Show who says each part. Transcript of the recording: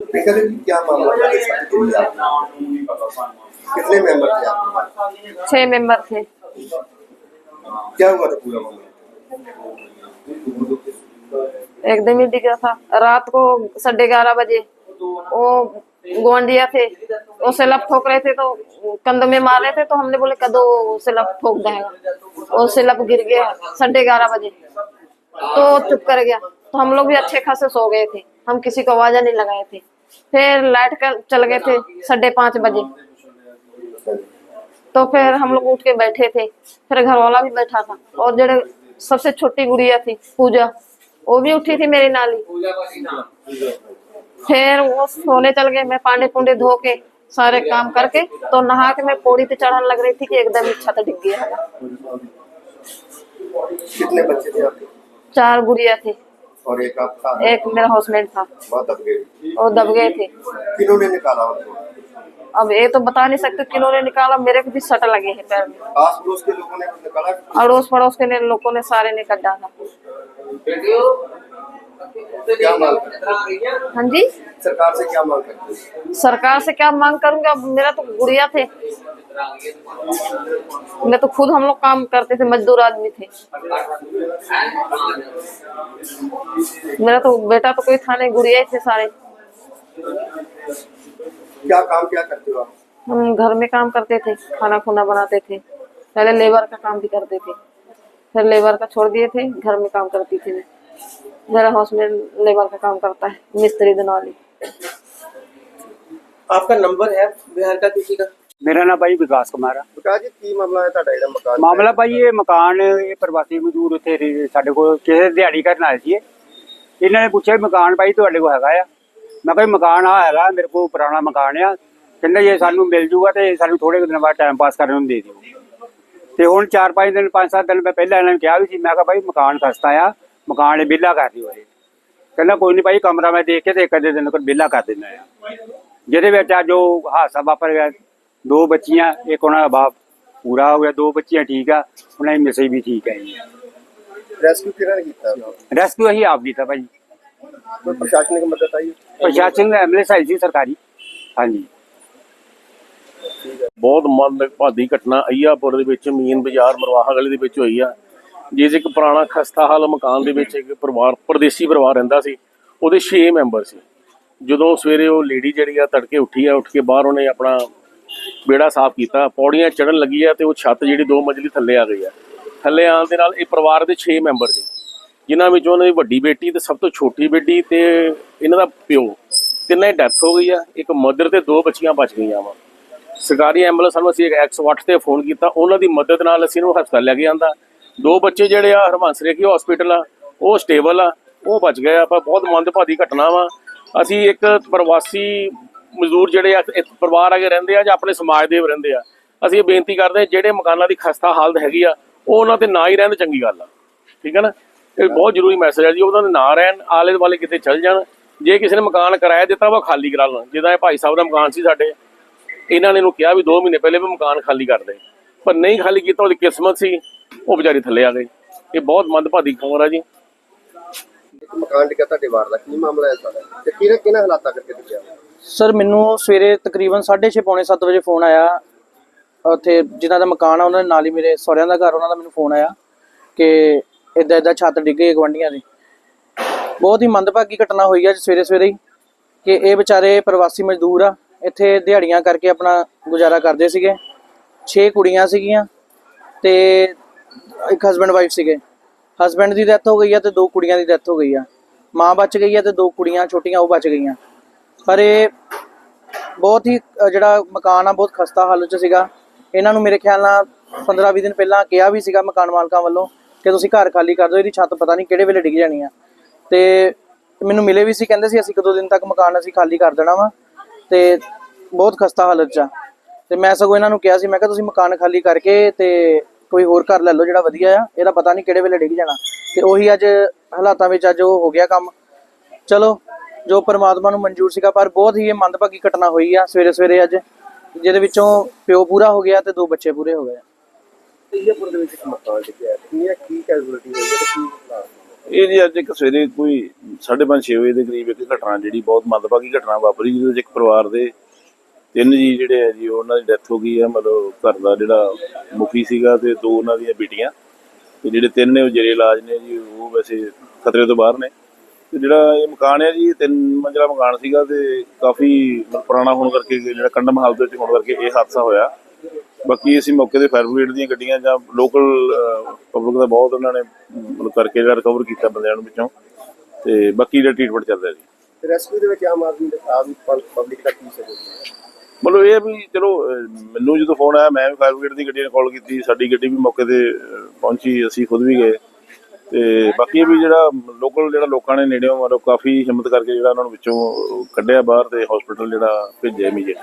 Speaker 1: कितने मेंबर थे
Speaker 2: छह मेंबर थे।
Speaker 1: क्या हुआ था पूरा मामला?
Speaker 2: एकदम ही दिखा था। रात को साढ़े ग्यारह बजे वो गुआंढिया थे वो सिलप ठोक रहे थे तो कंध में मार रहे थे तो हमने बोले कदो सिलप ठोक देगा। वो सिलप गिर गया साढ़े ग्यारह बजे। तो चुप कर गया। तो हम लोग भी अच्छे खासे सो गए थे। हम किसी को आवाजा नहीं लगाए थे। फिर लाइट कर चल गए थे साढ़े पाँच बजे। तो फिर हम लोग उठ के बैठे थे। फिर घर वाला भी बैठा था और जड़े सबसे छोटी गुड़िया थी पूजा वो भी उठी थी मेरी नाली। फिर वो सोने चल गए मैं पांडे पुंडे धो के सारे काम करके तो नहा के मैं पौड़ी पे चढ़ाने लग रही थी कि एकदम ही छत डिग गया।
Speaker 1: कितने बच्चे थे आपके?
Speaker 2: चार गुड़िया थी।
Speaker 1: और एक आपका
Speaker 2: एक मेरा हाउसमेट था।
Speaker 1: बहुत दब गए।
Speaker 2: वो दब गए थे।
Speaker 1: किन्होंने निकाला उनको
Speaker 2: अब ये तो बता नहीं सकते किन्होंने निकाला मेरे को भी सट लगे हैं पैर में।
Speaker 1: आस पड़ोस के लोगों ने निकाला?
Speaker 2: अड़ोस पड़ोस के लोगों ने सारे ने कट डाला।
Speaker 1: क्या मांग हाँ?
Speaker 2: जी?
Speaker 1: सरकार से क्या मांग करते
Speaker 2: सरकार से क्या मांग करूँगा? मेरा तो गुड़िया थे। मैं तो खुद हम लोग काम करते थे मजदूर आदमी थे। मेरा तो बेटा तो कोई था नहीं गुड़िया थे सारे।
Speaker 1: क्या काम क्या करते हो
Speaker 2: हम घर में काम करते थे खाना खुना बनाते थे। पहले लेबर का काम भी करते थे। फिर लेबर का छोड़ दिए थे घर में काम करती थी मैं। मेरा हाउस में लेबर का काम करता है मिस्त्री दिनवाली
Speaker 3: आपका नंबर है बिहार का किसी का?
Speaker 4: ਮੇਰਾ ਨਾਮ ਭਾਈ ਵਿਕਾਸ ਕੁਮਾਰ ਆ।
Speaker 1: ਵਿਕਾਸ ਜੀ ਕੀ ਮਾਮਲਾ ਹੈ ਤੁਹਾਡਾ ਜਿਹੜਾ ਮਕਾਨ
Speaker 4: ਮਾਮਲਾ ਭਾਈ ਇਹ ਮਕਾਨ ਇਹ ਪ੍ਰਵਾਸੀ ਮਜ਼ਦੂਰ ਉੱਥੇ ਸਾਡੇ ਕੋਲ ਕਿਸੇ ਦਿਹਾੜੀ ਕਰਨ ਆਏ ਸੀ ਇਹ। ਇਹਨਾਂ ਨੇ ਪੁੱਛਿਆ ਵੀ ਮਕਾਨ ਭਾਈ ਤੁਹਾਡੇ ਕੋਲ ਹੈਗਾ ਆ? ਮੈਂ ਕਿਹਾ ਵੀ ਮਕਾਨ ਆ ਹੈਗਾ ਮੇਰੇ ਕੋਲ ਪੁਰਾਣਾ ਮਕਾਨ ਆ। ਕਹਿੰਦੇ ਜੇ ਸਾਨੂੰ ਮਿਲ ਜੂਗਾ ਤੇ ਸਾਨੂੰ ਥੋੜੇ ਕੁ ਦਿਨ ਬਾਅਦ ਟਾਈਮ ਪਾਸ ਕਰਨ ਨੂੰ ਦੇ ਦਿਓ। ਤੇ ਹੁਣ 4-5 ਦਿਨ 5-7 ਦਿਨ ਮੈਂ ਪਹਿਲਾਂ ਇਹਨਾਂ ਨੂੰ ਕਿਹਾ ਵੀ ਸੀ ਮੈਂ ਕਿਹਾ ਭਾਈ ਮਕਾਨ ਸਸਤਾ ਆ ਮਕਾਨ ਇਹ ਵਿਹਲਾ ਕਰ ਦਿਓ ਇਹ। ਕਹਿੰਦਾ ਕੋਈ ਨਹੀਂ ਭਾਈ ਕਮਰਾ ਮੈਂ ਦੇਖ ਕੇ ਤੇ ਇੱਕ ਅੱਧੇ ਦਿਨ ਤੱਕ ਵਿਹਲਾ ਕਰ ਦਿੰਦਾ ਆ। ਜਿਹਦੇ ਵਿੱਚ ਅੱਜ ਉਹ ਹਾਦਸਾ ਵਾਪਰ ਗਿਆ ਦੋ ਬੱਚੀਆਂ ਇੱਕ ਉਹਨਾਂ ਦਾ ਬਾਪ ਪੂਰਾ ਹੋ ਗਿਆ ਦੋ ਬੱਚੀਆਂ ਠੀਕ ਆ ਉਹਨਾਂ ਦੀ ਮਿਸੇ ਵੀ ਠੀਕ ਹੈ ਜੀ।
Speaker 1: ਰੈਸਕਿਊ ਕਿਹਨਾਂ ਨੇ ਕੀਤਾ?
Speaker 4: ਰੈਸਕਿਊ ਅਸੀਂ ਆਪ ਕੀਤਾ ਭਾਈ
Speaker 1: ਕੋਈ ਪ੍ਰਸ਼ਾਸਨਿਕ ਮਦਦ ਆਈ?
Speaker 4: ਪ੍ਰਸ਼ਾਸਨ ਦਾ ਐਮਐਲਏ ਆਈ ਸੀ ਸਰਕਾਰੀ। ਹਾਂਜੀ।
Speaker 5: ਬਹੁਤ ਮੰਦਭਾਗੀ ਘਟਨਾ ਅਈਆਪੁਰ ਦੇ ਵਿੱਚ ਮੀਨ ਬਾਜ਼ਾਰ ਮਰਵਾਹਾ ਗਲੀ ਦੇ ਵਿੱਚ ਹੋਈ ਆ। ਜਿਸ ਇੱਕ ਪੁਰਾਣਾ ਖਸਤਾ ਹਾਲ ਮਕਾਨ ਦੇ ਵਿੱਚ ਇੱਕ ਪਰਿਵਾਰ ਪਰਦੇਸੀ ਪਰਿਵਾਰ ਰਹਿੰਦਾ ਸੀ ਉਹਦੇ 6 ਮੈਂਬਰ ਸੀ। ਜਦੋਂ ਸਵੇਰੇ ਉਹ ਲੇਡੀ ਜਿਹੜੀ ਆ ਤੜਕੇ ਉੱਠੀ ਆ ਉੱਠ ਕੇ ਬਾਹਰ ਉਹਨੇ ਆਪਣਾ ਵਿਹੜਾ ਸਾਫ਼ ਕੀਤਾ, ਪੌੜੀਆਂ ਚੜਨ ਲੱਗੀ ਆ ਤੇ ਉਹ ਛੱਤ ਜਿਹੜੀ ਦੋ ਮੰਜ਼ਲੀ ਥੱਲੇ ਆ ਗਈ ਆ। ਥੱਲੇ ਆਉਣ ਦੇ ਨਾਲ ਇਹ ਪਰਿਵਾਰ ਦੇ 6 ਮੈਂਬਰ ਸੀ ਜਿਨ੍ਹਾਂ ਵਿੱਚੋਂ ਉਹਨਾਂ ਦੀ ਵੱਡੀ ਬੇਟੀ ਤੇ ਸਭ ਤੋਂ ਛੋਟੀ ਬੇਟੀ ਤੇ ਇਹਨਾਂ ਦਾ ਪਿਓ। ਤਿੰਨਾਂ ਦੀ ਡੈਥ ਹੋ ਗਈ ਆ, ਇੱਕ ਮਦਰ ਤੇ ਦੋ ਬੱਚੀਆਂ ਬਚ ਗਈਆਂ ਵਾ। ਸਰਕਾਰੀ ਐਂਬੂਲੈਂਸ ਨੂੰ ਅਸੀਂ 108 ਤੇ ਫੋਨ ਕੀਤਾ, ਉਹਨਾਂ ਦੀ ਮਦਦ ਨਾਲ ਅਸੀਂ ਇਹਨੂੰ ਹਸਪਤਾਲ ਲੈ ਕੇ ਆਂਦਾ। ਦੋ ਬੱਚੇ ਜਿਹੜੇ ਆ ਹਰਵੰਸ ਕੀ ਹਸਪੀਟਲ ਆ, ਉਹ ਸਟੇਬਲ ਆ, ਉਹ ਬਚ ਗਏ ਆ। ਪਰ ਬਹੁਤ ਮੰਦਭਾਗੀ ਘਟਨਾ ਵਾ। ਅਸੀਂ ਇੱਕ ਪ੍ਰਵਾਸੀ ਮਜ਼ਦੂਰ ਜਿਹੜੇ ਆ ਪਰਿਵਾਰ ਆਗੇ ਰਹਿੰਦੇ ਆ ਜਾਂ ਆਪਣੇ ਸਮਾਜ ਦੇ ਰਹਿੰਦੇ ਆ, ਅਸੀਂ ਇਹ ਬੇਨਤੀ ਕਰਦੇ ਜਿਹੜੇ ਮਕਾਨਾਂ ਦੀ ਖਸਤਾ ਹਾਲਤ ਹੈਗੀ ਆ, ਉਹ ਉਹਨਾਂ ਤੇ ਨਾ ਹੀ ਰਹਿਣ, ਚੰਗੀ ਗੱਲ ਆ। ਠੀਕ ਹੈ ਨਾ? ਇਹ ਬਹੁਤ ਜ਼ਰੂਰੀ ਮੈਸੇਜ ਹੈ ਜੀ, ਉਹਨਾਂ ਦੇ ਨਾ ਰਹਿਣ, ਆਲੇ ਦੁਆਲੇ ਕਿਤੇ ਚੱਲ ਜਾਣ, ਜੇ ਕਿਸੇ ਨੇ ਮਕਾਨ ਕਿਰਾਇਆ ਦਿੱਤਾ ਵਾ ਖਾਲੀ ਕਰਾ ਲੈਣ। ਜਿੱਦਾਂ ਇਹ ਭਾਈ ਸਾਹਿਬ ਦਾ ਮਕਾਨ ਸੀ ਸਾਡੇ, ਇਹਨਾਂ ਨੇ ਇਹਨੂੰ ਕਿਹਾ ਵੀ 2 ਮਹੀਨੇ ਪਹਿਲੇ ਵੀ ਮਕਾਨ ਖਾਲੀ ਕਰ ਦੇ। ਪਰ ਨਹੀਂ ਖਾਲੀ ਕੀਤਾ, ਉਹਦੀ ਕਿਸਮਤ ਸੀ, ਉਹ ਵਿਚਾਰੀ ਥੱਲੇ ਆ ਗਈ। ਇਹ ਬਹੁਤ ਮੰਦਭਾਗੀ ਖਬਰ ਆ ਜੀ।
Speaker 1: ਇੱਕ ਮਕਾਨ ਡਿੱਗਾ ਤੁਹਾਡੇ ਵਾਰ ਦਾ ਕੀ ਮਾਮਲਾ ਹੈ ਸਾਡਾ ਤੇ ਕਿਹਨੇ ਕਿਹਨਾਂ ਹਾਲਾਤਾਂ ਕਰਕੇ ਡਿੱਗਿਆ?
Speaker 3: ਸਰ, ਮੈਨੂੰ ਸਵੇਰੇ ਤਕਰੀਬਨ 6:30 ਪੌਣੇ 7 ਵਜੇ ਫੋਨ ਆਇਆ। ਉੱਥੇ ਜਿਨ੍ਹਾਂ ਦਾ ਮਕਾਨ ਆ, ਉਹਨਾਂ ਦੇ ਨਾਲ ਹੀ ਮੇਰੇ ਸਹੁਰਿਆਂ ਦਾ ਘਰ, ਉਹਨਾਂ ਦਾ ਮੈਨੂੰ ਫੋਨ ਆਇਆ ਕਿ ਇਦਾਂ ਇਦਾਂ ਛੱਤ ਡਿੱਗੇ ਗਵੰਡੀਆਂ ਦੀ। ਬਹੁਤ ਹੀ ਮੰਦਭਾਗੀ ਘਟਨਾ ਹੋਈ ਹੈ ਅੱਜ ਸਵੇਰੇ ਸਵੇਰੇ ਹੀ ਕਿ ਇਹ ਵਿਚਾਰੇ ਪ੍ਰਵਾਸੀ ਮਜ਼ਦੂਰ ਆ। ਇੱਥੇ ਦਿਹਾੜੀਆਂ ਕਰਕੇ ਆਪਣਾ ਗੁਜ਼ਾਰਾ ਕਰਦੇ ਸੀਗੇ। 6 ਕੁੜੀਆਂ ਸੀਗੀਆਂ ਤੇ ਇੱਕ ਹਸਬੰਡ ਵਾਈਫ ਸੀਗੇ। ਹਸਬੰਡ ਦੀ ਡੈਥ ਹੋ ਗਈ ਆ ਤੇ ਦੋ ਕੁੜੀਆਂ ਦੀ ਡੈਥ ਹੋ ਗਈ ਆ। ਮਾਂ ਬਚ ਗਈ ਆ ਤੇ ਦੋ ਕੁੜੀਆਂ, ਛੋਟੀਆਂ, ਉਹ ਬਚ ਗਈਆਂ। ਪਰ ਇਹ ਬਹੁਤ ਹੀ ਜਿਹੜਾ ਮਕਾਨ ਆ, ਬਹੁਤ ਖਸਤਾ ਹਾਲਤ ਚ ਸੀਗਾ। ਇਹਨਾਂ ਨੂੰ ਮੇਰੇ ਖਿਆਲ ਨਾਲ 15-20 ਦਿਨ ਪਹਿਲਾਂ ਕਿਹਾ ਵੀ ਸੀਗਾ ਮਕਾਨ ਮਾਲਕਾਂ ਵੱਲੋਂ ਕਿ ਤੁਸੀਂ ਘਰ ਖਾਲੀ ਕਰ ਦਿਓ, ਇਹਦੀ ਛੱਤ ਪਤਾ ਨਹੀਂ ਕਿਹੜੇ ਵੇਲੇ ਡਿੱਗ ਜਾਣੀ ਆ। ਤੇ ਮੈਨੂੰ ਮਿਲੇ ਵੀ ਸੀ, ਕਹਿੰਦੇ ਸੀ ਅਸੀਂ ਇੱਕ ਦੋ ਦਿਨ ਤੱਕ ਮਕਾਨ ਅਸੀਂ ਖਾਲੀ ਕਰ ਦੇਣਾ ਵਾ। ਤੇ ਬਹੁਤ ਖਸਤਾ ਹਾਲਤ ਚ ਆ। ਤੇ ਮੈਂ ਸਗੋਂ ਇਹਨਾਂ ਨੂੰ ਕਿਹਾ ਸੀ, ਮੈਂ ਕਿਹਾ ਤੁਸੀਂ ਮਕਾਨ ਖਾਲੀ ਕਰਕੇ ਤੇ ਕੋਈ ਹੋਰ ਘਰ ਲੈ ਲਓ ਜਿਹੜਾ ਵਧੀਆ ਆ, ਇਹਦਾ ਪਤਾ ਨਹੀਂ ਕਿਹੜੇ ਵੇਲੇ ਡਿੱਗ ਜਾਣਾ। ਤੇ ਉਹੀ ਅੱਜ ਹਾਲਾਤਾਂ ਵਿੱਚ ਅੱਜ ਉਹ ਹੋ ਗਿਆ ਕੰਮ। ਚਲੋ ਜੋ ਪਰਮਾਤਮਾ ਨੂੰ ਮਨਜ਼ੂਰ ਸੀਗਾ ਪਰ ਬਹੁਤ ਹੀ ਇਹ ਮੰਦਭਾਗੀ ਘਟਨਾ ਹੋਈ ਆ ਸਵੇਰੇ ਸਵੇਰੇ ਅੱਜ ਜਿਹਦੇ ਵਿੱਚੋਂ ਪਿਓ ਪੂਰਾ ਹੋ ਗਿਆ ਤੇ ਦੋ ਬੱਚੇ ਪੂਰੇ ਹੋ ਗਏ।
Speaker 1: ਅਈਆਪੁਰ ਦੇ ਵਿੱਚ ਇੱਕ ਮਕਾਨ ਡਿੱਗਿਆ ਕਿੰਨੀਆਂ ਕੀ ਕੈਜੂਅਲਟੀ ਹੋਈ ਹੈ ਤੇ ਕੀ ਹਾਲਾਤ ਨੇ?
Speaker 6: ਇਹ ਜੀ ਅੱਜ ਇੱਕ ਸਵੇਰੇ ਕੋਈ 5:30 ਛੇ ਵਜੇ ਦੇ ਕਰੀਬ ਇੱਕ ਘਟਨਾ ਜਿਹੜੀ ਬਹੁਤ ਮੰਦਭਾਗੀ ਘਟਨਾ ਵਾਪਰੀ ਜਿਹਦੇ ਵਿੱਚ ਇੱਕ ਪਰਿਵਾਰ ਦੇ ਤਿੰਨ ਜੀ ਜਿਹੜੇ ਆ ਜੀ ਉਹਨਾਂ ਦੀ ਡੈਥ ਹੋ ਗਈ ਹੈ ਮਤਲਬ ਘਰ ਦਾ ਜਿਹੜਾ ਮੁਖੀ ਸੀਗਾ ਤੇ ਦੋ ਉਹਨਾਂ ਦੀਆਂ ਬੇਟੀਆਂ। ਤੇ ਜਿਹੜੇ ਤਿੰਨ ਨੇ ਉਹ ਜੇਰੇ ਇਲਾਜ ਨੇ ਜੀ ਉਹ ਵੈਸੇ ਖਤਰੇ ਤੋਂ ਬਾਹਰ ਨੇ। ਤੇ ਜਿਹੜਾ ਇਹ ਮਕਾਨ ਹੈ ਜੀ ਤਿੰਨ ਮੰਜ਼ਲਾ ਮਕਾਨ ਸੀਗਾ ਤੇ ਕਾਫੀ ਪੁਰਾਣਾ ਹੋਣ ਕਰਕੇ ਜਿਹੜਾ ਕੰਡਮ ਹਾਲਤ ਵਿੱਚ ਹੋਣ ਕਰਕੇ ਇਹ ਹਾਦਸਾ ਹੋਇਆ। ਬਾਕੀ ਅਸੀਂ ਮੌਕੇ ਤੇ ਫਾਇਰ ਬ੍ਰਿਗੇਡ ਦੀਆਂ ਗੱਡੀਆਂ ਜਾਂ ਲੋਕਲ ਪਬਲਿਕ ਦਾ ਬਹੁਤ ਉਹਨਾਂ ਨੇ ਮਤਲਬ ਕਰਕੇ ਜਿਹੜਾ ਰਿਕਵਰ ਕੀਤਾ ਬੰਦਿਆਂ ਨੂੰ ਵਿੱਚੋਂ। ਤੇ ਬਾਕੀ ਜਿਹੜਾ ਟ੍ਰੀਟਮੈਂਟ ਚੱਲ ਰਿਹਾ ਜੀ।
Speaker 1: ਰੈਸਕਿਊ ਦੇ ਵਿੱਚ ਆਮ ਆਦਮੀ ਆਮ ਪਬਲਿਕ ਦਾ ਕੀ ਸਹਿਯੋਗ
Speaker 6: ਮਤਲਬ ਇਹ ਵੀ ਚਲੋ ਮੈਨੂੰ ਜਦੋਂ ਫੋਨ ਆਇਆ ਮੈਂ ਵੀ ਫਾਇਰ ਬ੍ਰਿਗੇਡ ਦੀ ਗੱਡੀ ਨੂੰ ਕਾਲ ਕੀਤੀ ਸਾਡੀ ਗੱਡੀ ਵੀ ਮੌਕੇ ਤੇ ਪਹੁੰਚੀ ਅਸੀਂ ਖੁਦ ਵੀ ਗਏ। ਤੇ ਬਾਕੀ ਇਹ ਵੀ ਜਿਹੜਾ ਲੋਕਲ ਜਿਹੜਾ ਲੋਕਾਂ ਨੇ ਨੇੜਿਓਂ ਮਤਲਬ ਕਾਫੀ ਹਿੰਮਤ ਕਰਕੇ ਜਿਹੜਾ ਉਹਨਾਂ ਨੂੰ ਵਿੱਚੋਂ ਕੱਢਿਆ ਬਾਹਰ ਤੇ ਹਸਪੀਟਲ ਜਿਹੜਾ ਭੇਜਿਆ ਇਮੀਡੀਏਟ